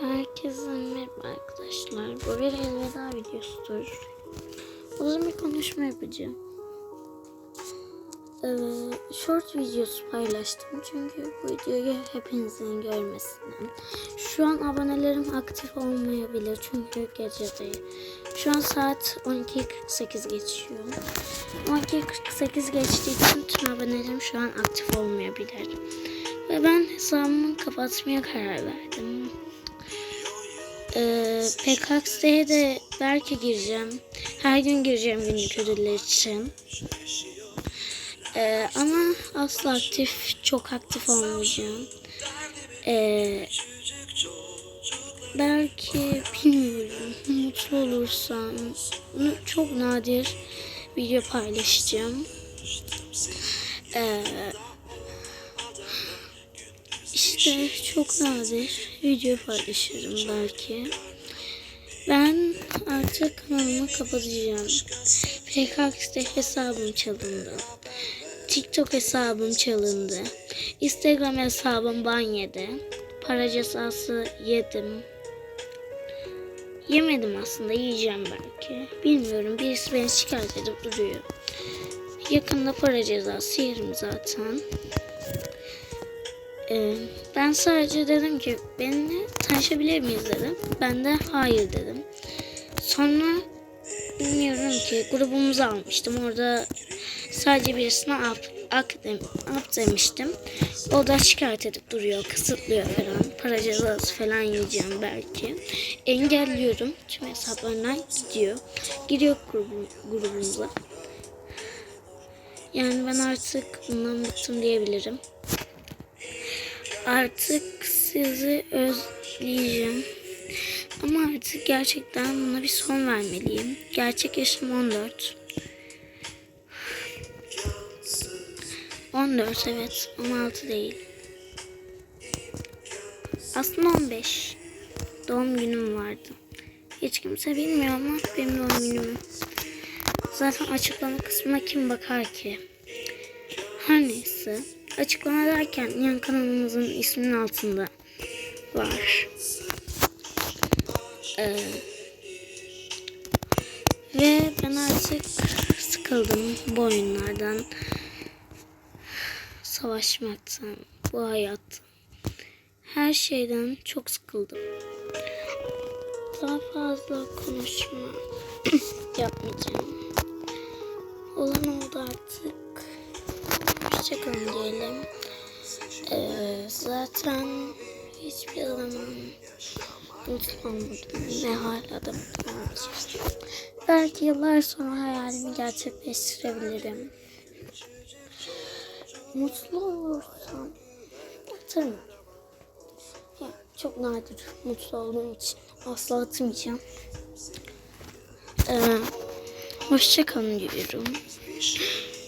Herkese merhaba arkadaşlar. Bu bir elveda videosudur. Uzun bir konuşma yapacağım. Ee, short videosu paylaştım çünkü bu videoyu hepinizin görmesinden. Şu an abonelerim aktif olmayabilir çünkü gecedeyi. Şu an saat 12.48 geçiyor. 12.48 geçtiği için tüm abonelerim şu an aktif olmayabilir. Ve ben hesabımı kapatmaya karar verdim. Ee, PKX'ye de belki gireceğim. Her gün gireceğim günlük ödüller için. Ee, ama asla aktif, çok aktif olmayacağım. Ee, belki bilmiyorum. Mutlu olursam çok nadir video paylaşacağım. Ee, işte çok nadir video paylaşırım belki. Ben artık kanalımı kapatacağım. PKX'de hesabım çalındı. TikTok hesabım çalındı. Instagram hesabım ban yedi. Para cezası yedim. Yemedim aslında yiyeceğim belki. Bilmiyorum birisi beni şikayet edip duruyor. Yakında para cezası yerim zaten. Ee, ben sadece dedim ki benimle tanışabilir miyiz dedim. Ben de hayır dedim. Sonra bilmiyorum ki grubumuzu almıştım. Orada sadece birisine ap, ak dem, ap demiştim. O da şikayet edip duruyor, kısıtlıyor falan. Para cezası falan yiyeceğim belki. Engelliyorum. Tüm hesaplarına gidiyor. Giriyor grubu, grubumuza. Yani ben artık bundan bıktım diyebilirim. Artık sizi özleyeceğim. Ama artık gerçekten buna bir son vermeliyim. Gerçek yaşım 14. 14 evet 16 değil. Aslında 15. Doğum günüm vardı. Hiç kimse bilmiyor ama benim doğum günüm. Zaten açıklama kısmına kim bakar ki? Her neyse. Açıklama derken yan kanalımızın isminin altında var. Ee, ve ben artık sıkıldım bu oyunlardan. Savaşmaktan, bu hayattan. Her şeyden çok sıkıldım. Daha fazla konuşma yapmayacağım. Olan oldu artık. Hoşçakalın diyelim. Ee, zaten hiçbir zaman mutlu olmadım ve hala da. Belki yıllar sonra hayalimi gerçekleştirebilirim. Mutlu olursam atarım. Ya, çok nadir mutlu olduğum için asla atmayacağım. Ee, hoşçakalın diyorum.